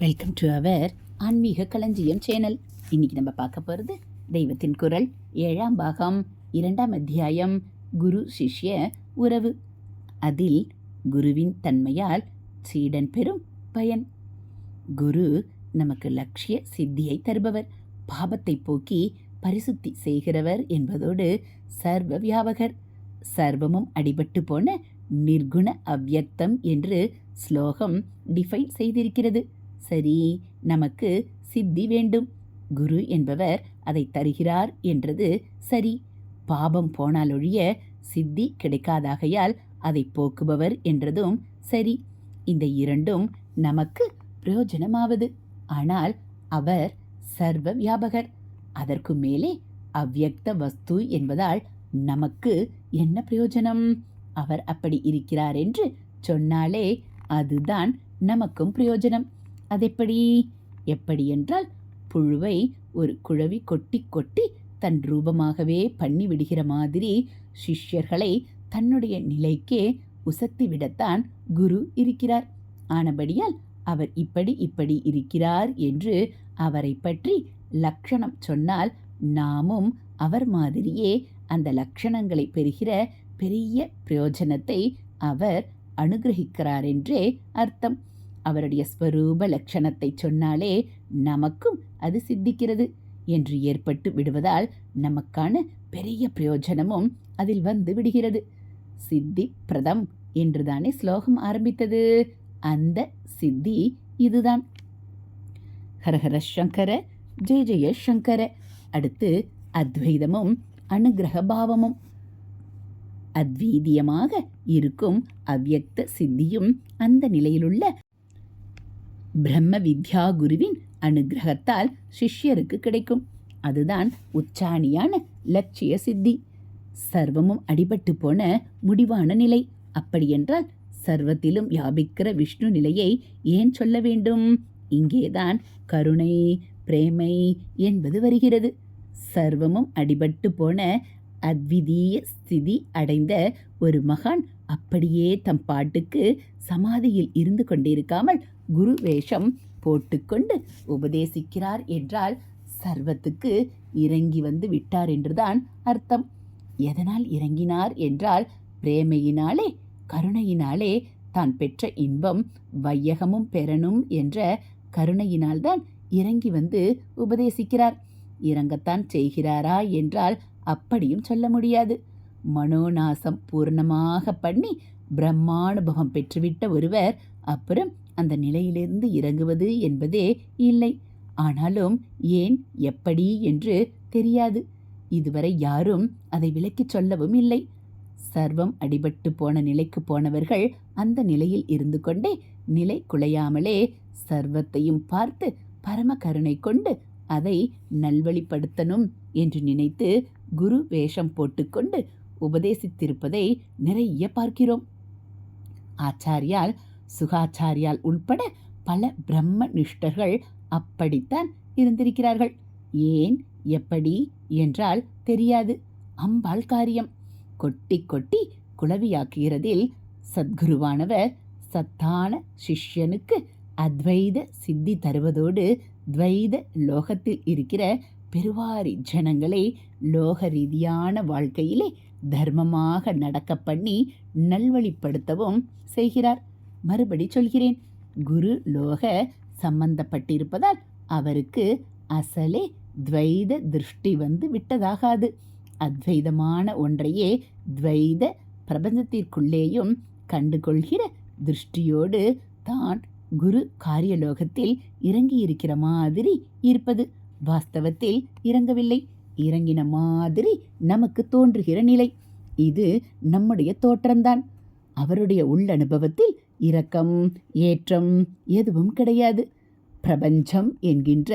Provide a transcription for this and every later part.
Welcome to our ஆன்மீக களஞ்சியம் channel இன்னைக்கு நம்ம பார்க்க போகிறது தெய்வத்தின் குரல். ஏழாம் பாகம் இரண்டாம் அத்தியாயம் குரு சிஷ்ய உறவு. அதில் குருவின் தன்மையால் சீடன் பெறும் பயன். குரு நமக்கு லட்சிய சித்தியை தருபவர். பாபத்தை போக்கி பரிசுத்தி செய்கிறவர் என்பதோடு சர்வ வியாபகர். சர்வமும் அடிபட்டு போன நிர்குண அவ்யக்தம் என்று ஸ்லோகம் டிஃபைன் செய்திருக்கிறது. சரி நமக்கு சித்தி வேண்டும். குரு என்பவர் அதை தருகிறார் என்றது சரி. பாபம் போனாலொழிய சித்தி கிடைக்காதாகையால் அதை போக்குபவர் என்றதும் சரி. இந்த இரண்டும் நமக்கு பிரயோஜனமாவது. ஆனால் அவர் சர்வ வியாபகர். அதற்கு மேலே அவ்வியக்த வஸ்து என்பதால் நமக்கு என்ன பிரயோஜனம்? அவர் அப்படி இருக்கிறார் என்று சொன்னாலே அதுதான் நமக்கும் பிரயோஜனம். அதெப்படி? எப்படி என்றால் புழுவை ஒரு குழவி கொட்டி கொட்டி தன் ரூபமாகவே பண்ணி விடுகிற மாதிரி சிஷ்யர்களை தன்னுடைய நிலைக்கே உசத்தி விடத்தான் குரு இருக்கிறார். ஆனபடியால் அவர் இப்படி இப்படி இருக்கிறார் என்று அவரை பற்றி லக்ஷணம் சொன்னால் நாமும் அவர் மாதிரியே அந்த லக்ஷணங்களை பெறுகிற பெரிய பிரயோஜனத்தை அவர் அனுகிரகிக்கிறார் என்றே அர்த்தம். அவருடைய ஸ்வரூப லட்சணத்தை சொன்னாலே நமக்கும் அது சித்திக்கிறது என்று ஏற்பட்டு விடுவதால் நமக்கான பெரிய பிரயோஜனமும் அதில் வந்து விடுகிறது. சித்தி பிரதம் என்றுதானே ஸ்லோகம் ஆரம்பித்தது? அந்த சித்தி இதுதான். ஹரஹர சங்கர ஜெய ஜெய சங்கர. அடுத்து அத்வைதமும் அனுகிரக பாவமும். அத்வீதியமாக இருக்கும் அவ்யக்த சித்தியும் அந்த நிலையிலுள்ள பிரம்ம வித்யா குருவின் அனுகிரகத்தால் சிஷ்யருக்கு கிடைக்கும். அதுதான் உச்சாணியான லட்சிய சித்தி. சர்வமும் அடிபட்டு போன முடிவான நிலை. அப்படியென்றால் சர்வத்திலும் வியாபிக்கிற விஷ்ணு நிலையை ஏன் சொல்ல வேண்டும்? இங்கேதான் கருணை பிரேமை என்பது வருகிறது. சர்வமும் அடிபட்டு போன அத்விதீய ஸ்திதி அடைந்த ஒரு மகான் அப்படியே தம் பாட்டுக்கு சமாதியில் இருந்து கொண்டிருக்காமல் குரு வேஷம் போட்டுக்கொண்டு உபதேசிக்கிறார் என்றால் சர்வத்துக்கு இறங்கி வந்து விட்டார் என்றுதான் அர்த்தம். எதனால் இறங்கினார் என்றால் பிரேமையினாலே கருணையினாலே தான் பெற்ற இன்பம் வையகமும் பெறணும் என்ற கருணையினால்தான் இறங்கி வந்து உபதேசிக்கிறார். இறங்கத்தான் செய்கிறாரா என்றால் அப்படியும் சொல்ல முடியாது. மனோநாசம் பூர்ணமாக பண்ணி பிரம்மானுபவம் பெற்றுவிட்ட ஒருவர் அப்புறம் அந்த நிலையிலிருந்து இறங்குவது என்பதே இல்லை. ஆனாலும் ஏன் எப்படி என்று தெரியாது. இதுவரை யாரும் அதை விளக்கிச் சொல்லவும் இல்லை. சர்வம் அடிபட்டு போன நிலைக்கு போனவர்கள் அந்த நிலையில் இருந்து கொண்டே நிலை குலையாமலே சர்வத்தையும் பார்த்து பரம கருணை கொண்டு அதை நல்வழிப்படுத்தணும் என்று நினைத்து குரு வேஷம் போட்டுக்கொண்டு உபதேசித்திருப்பதை நிறைய பார்க்கிறோம். ஆச்சாரியால் சுகாச்சாரியால் உள்பட பல பிரம்ம நிஷ்டர்கள் அப்படித்தான் இருந்திருக்கிறார்கள். ஏன் எப்படி என்றால் தெரியாது. அம்பாள் காரியம். கொட்டி கொட்டி குளவியாக்குகிறதில் சத்குருவானவர் சத்தான சிஷ்யனுக்கு அத்வைத சித்தி தருவதோடு துவைத லோகத்தில் இருக்கிற பெருவாரி ஜனங்களை லோக ரீதியான வாழ்க்கையிலே தர்மமாக நடக்க பண்ணி நல்வழிப்படுத்தவும் செய்கிறார். மறுபடி சொல்கிறேன். குரு லோக சம்பந்தப்பட்டிருப்பதால் அவருக்கு அசலே துவைத திருஷ்டி வந்து விட்டதாகாது. அத்வைதமான ஒன்றையே துவைத பிரபஞ்சத்திற்குள்ளேயும் கண்டுகொள்கிற திருஷ்டியோடு தான் குரு காரியலோகத்தில் இறங்கியிருக்கிற மாதிரி இருப்பது. வாஸ்தவத்தில் இறங்கவில்லை. இறங்கின மாதிரி நமக்கு தோன்றுகிற நிலை. இது நம்முடைய தோற்றம்தான். அவருடைய உள்ளனுபவத்தில் இரக்கம் ஏற்றம் எதுவும் கிடையாது. பிரபஞ்சம் என்கின்ற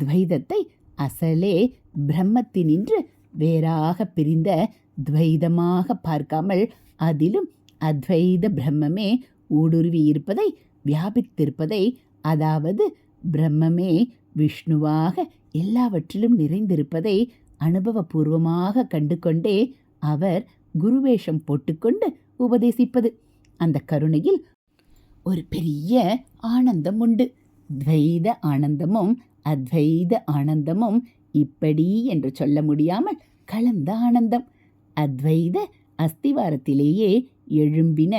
துவைதத்தை அசலே பிரம்மத்தினின்று வேறாக பிரிந்த துவைதமாக பார்க்காமல் அதிலும் அத்வைத பிரம்மமே ஊடுருவி இருப்பதை வியாபித்திருப்பதை அதாவது பிரம்மமே விஷ்ணுவாக எல்லாவற்றிலும் நிறைந்திருப்பதை அனுபவபூர்வமாக கண்டு கொண்டே அவர் குருவேஷம் போட்டுக்கொண்டு உபதேசிப்பது. அந்த கருணையில் ஒரு பெரிய ஆனந்தம் உண்டு துவைத ஆனந்தமும் அத்வைத ஆனந்தமும் இப்படி என்று சொல்ல முடியாமல் கலந்த ஆனந்தம். அத்வைத அஸ்திவாரத்திலேயே எழும்பின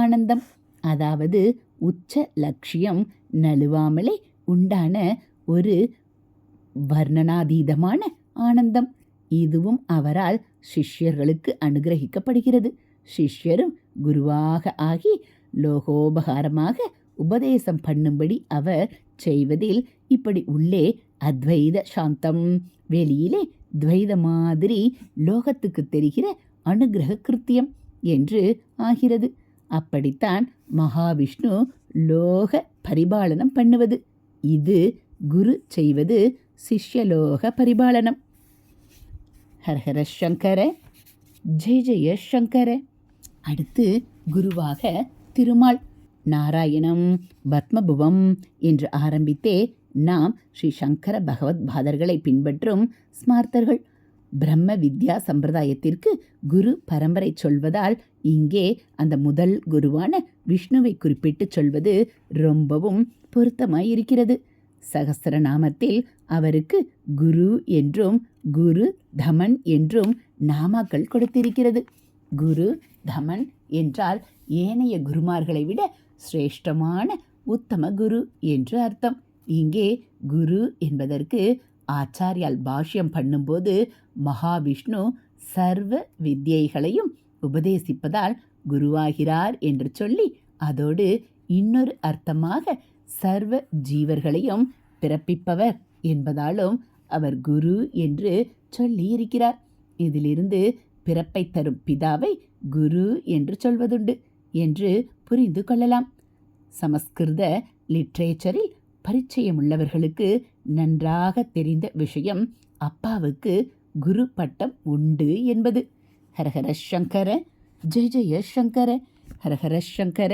ஆனந்தம். அதாவது உச்ச லட்சியம் நழுவாமலே உண்டான ஒரு வர்ணனாதீதமான ஆனந்தம். இதுவும் அவரால் சிஷ்யர்களுக்கு அனுகிரகிக்கப்படுகிறது. சிஷ்யரும் குருவாக ஆகி லோகோபகாரமாக உபதேசம் பண்ணும்படி அவர் செய்வதில் இப்படி உள்ளே அத்வைத சாந்தம். வெளியிலே துவைத மாதிரி லோகத்துக்கு தெரிகிற அனுகிரக கிருத்தியம் என்று ஆகிறது. அப்படித்தான் மகாவிஷ்ணு லோக பரிபாலனம் பண்ணுவது. இது குரு செய்வது சிஷ்யலோக பரிபாலனம். ஹரஹர சங்கர ஜெய ஜெய சங்கர. அடுத்து குருவாக திருமால். நாராயணம் பத்மபுவம் என்று ஆரம்பித்தே நாம் ஸ்ரீ சங்கர பகவத் பாதர்களை பின்பற்றும் ஸ்மார்த்தர்கள். பிரம்ம வித்யா சம்பிரதாயத்திற்கு குரு பரம்பரை சொல்வதால் இங்கே அந்த முதல் குருவான விஷ்ணுவை குறிப்பிட்டு சொல்வது ரொம்பவும் பொருத்தமாயிருக்கிறது. சகஸ்திரநாமத்தில் அவருக்கு குரு என்றும் குரு தமன் என்றும் நாமாக்கள் கொடுத்திருக்கிறது. குரு தமன் என்றால் ஏனைய குருமார்களை விட சிரேஷ்டமான உத்தம குரு என்று அர்த்தம். இங்கே குரு என்பதற்கு ஆச்சாரியால் பாஷ்யம் பண்ணும்போது மகாவிஷ்ணு சர்வ வித்யைகளையும் உபதேசிப்பதால் குருவாகிறார் என்று சொல்லி அதோடு இன்னொரு அர்த்தமாக சர்வ ஜீவர்களையும் பிறப்பிப்பவர் என்பதாலும் அவர் குரு என்று சொல்லியிருக்கிறார். இதிலிருந்து பிறப்பை தரும் பிதாவை குரு என்று சொல்வதுண்டு. என்று புரிந்து கொள்ளலாம். சமஸ்கிருத லிட்ரேச்சரில் பரிச்சயம் உள்ளவர்களுக்கு நன்றாக தெரிந்த விஷயம் அப்பாவுக்கு குரு பட்டம் உண்டு என்பது. ஹரஹர சங்கர ஜெய ஜெய சங்கர ஹரஹர சங்கர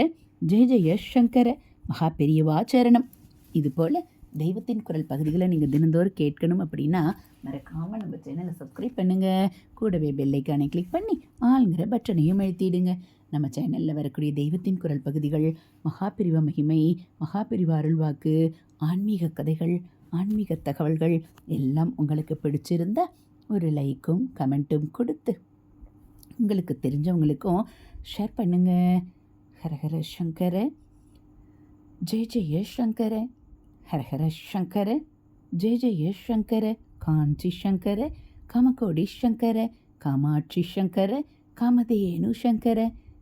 ஜெய ஜெய சங்கர மகா பெரியவாச்சரணம் சரணம். இதுபோல் தெய்வத்தின் குரல் பகுதிகளை நீங்கள் தினந்தோறும் கேட்கணும் அப்படின்னா மறக்காமல் நம்ம சேனலை சப்ஸ்கிரைப் பண்ணுங்கள் கூடவே பெல்லைக்கானை கிளிக் பண்ணி ஆளுங்கிற பட்டனையும் அழுத்திடுங்க. நம்ம சேனலில் வரக்கூடிய தெய்வத்தின் குரல் பகுதிகள் மகாபிரிவ மகிமை மகாபிரிவ அருள்வாக்கு ஆன்மீக கதைகள் ஆன்மீக தகவல்கள் எல்லாம் உங்களுக்கு பிடிச்சிருந்த ஒரு லைக்கும் கமெண்ட்டும் கொடுத்து உங்களுக்கு தெரிஞ்சவங்களுக்கும் ஷேர் பண்ணுங்க. ஹரஹர சங்கர ஜெய ஜெய சங்கர ஹரஹர சங்கர ஜெய ஜெய சங்கர காஞ்சி சங்கர காமகோடி சங்கர காமாட்சி சங்கர காமதேனு சங்கர